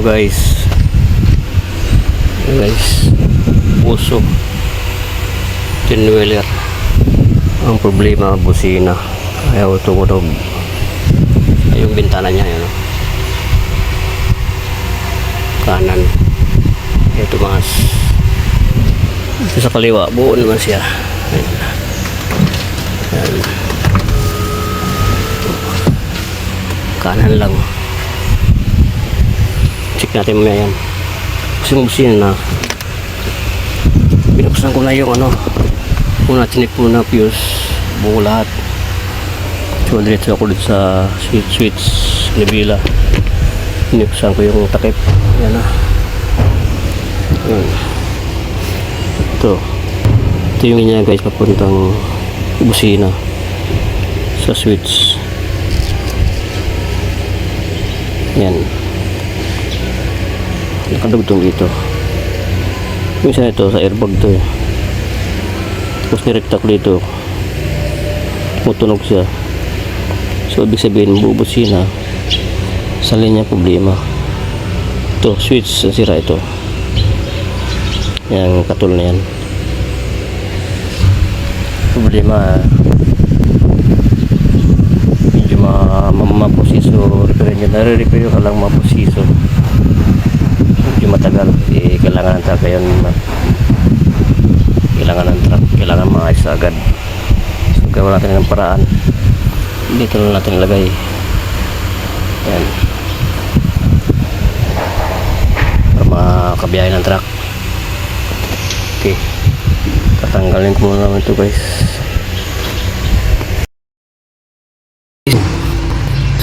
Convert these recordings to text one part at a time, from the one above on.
Ito guys. Ito guys. Puso. Tinwheeler. Ang problema, busina. Ayaw tumunog. Ay, yung bintana niya, yun. oh. Kanan. Ito mas. Ito sa kaliwa, buo naman siya. Ayan. Kanan lang. Check natin mamaya yan. Kasi mabusin na. Binuksan ko na yung ano. Una chinik ko na fuse. Buo lahat. So, diretso ako dito sa switch switch Nebula. Binuksan ko yung takip. Yan na. Yan. Ito. Ito yung niya guys papuntang busina sa switch. Yan. Nakadugtong dito. Minsan ito sa airbag to eh. Tapos nirekta ko dito. Tumutunog siya. So, ibig sabihin, bubusin na sa linya problema. Ito, switch, sira ito. Yang katul na yan. Problema, medyo ma maposiso repair nyo nare-repair ka lang maposiso matagal eh, kailangan ng truck yun kailangan ng truck kailangan maayos agad. So gawa natin ng paraan. Dito lang natin ilagay. Yan para makabiyahe ng truck. Okay. Tatanggalin ko muna naman ito guys.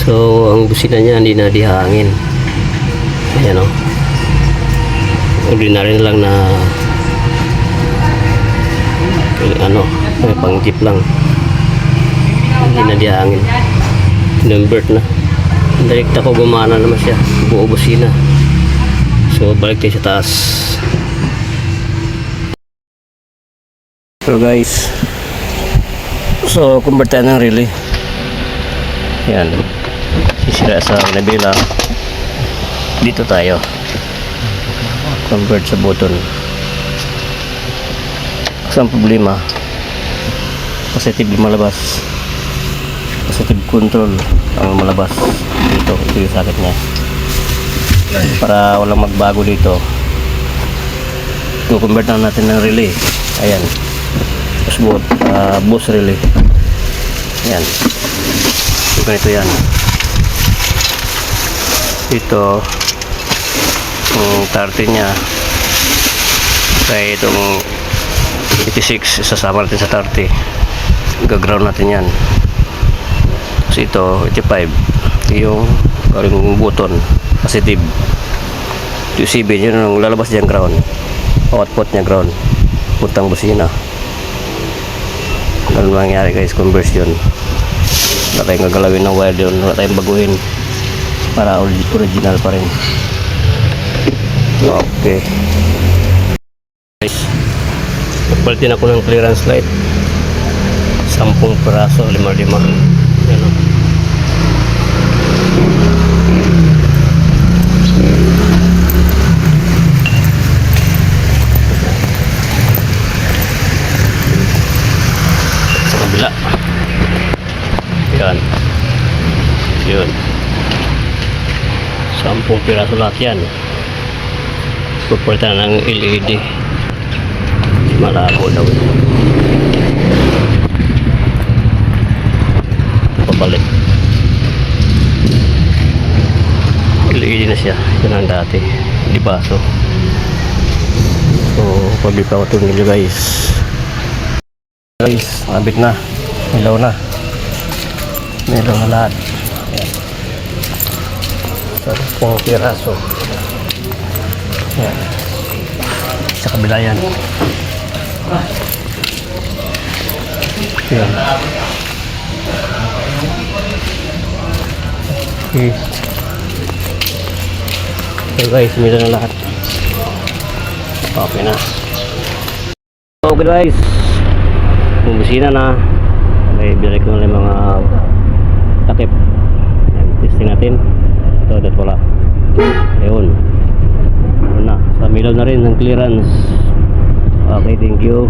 So, ang busina niya hindi na dihangin. Ayan o. Ordinary na lang na ano, may pang jeep lang. Hindi na dihangin. Numbert na. Direct ako gumana naman siya. Buo busina. So, balik tayo sa taas. So guys, so tayo ng relay. Yan. Sisira sa Nebula. Dito tayo. Convert sa button. Kasi ang problema, positive malabas. Positive control ang malabas. Dito, ito yung sakit niya. Para walang magbago dito. I-convert na natin ng relay. Ayan. Boot, uh, boost relay. Ayan. Ganito yan. Ito, yung 30 niya, kaya itong 86, isasama natin sa 30. Gaground natin yan. Tapos ito, 85, yung yung button, positive. Yung CB, yun ang lalabas dyan ground. Output niya ground. Putang busina. Ano mangyari guys, conversion wala tayong gagalawin ng wire doon wala tayong baguhin para ori- original pa rin okay guys nagpalitin ako ng clearance light 10 peraso 5 5 yan o sa kabila yan. Yun. Sampung piraso lahat yan. Pupalitan ng LED. Malabo daw. Papalit. LED na siya. Yan ang dati. Di baso. So, pabikaw ito nila guys. Guys, nabit na. Ilaw na. Meron na lahat. Ayan. Sampung piraso. Ayan. Sa kabila yan. Ayan. Okay. So guys, meron na lahat. Okay na. Okay guys. Bumisina na. Okay, bilay ko na mga takip. Testing natin. Ito, dot wala. na rin ng clearance. Okay thank you.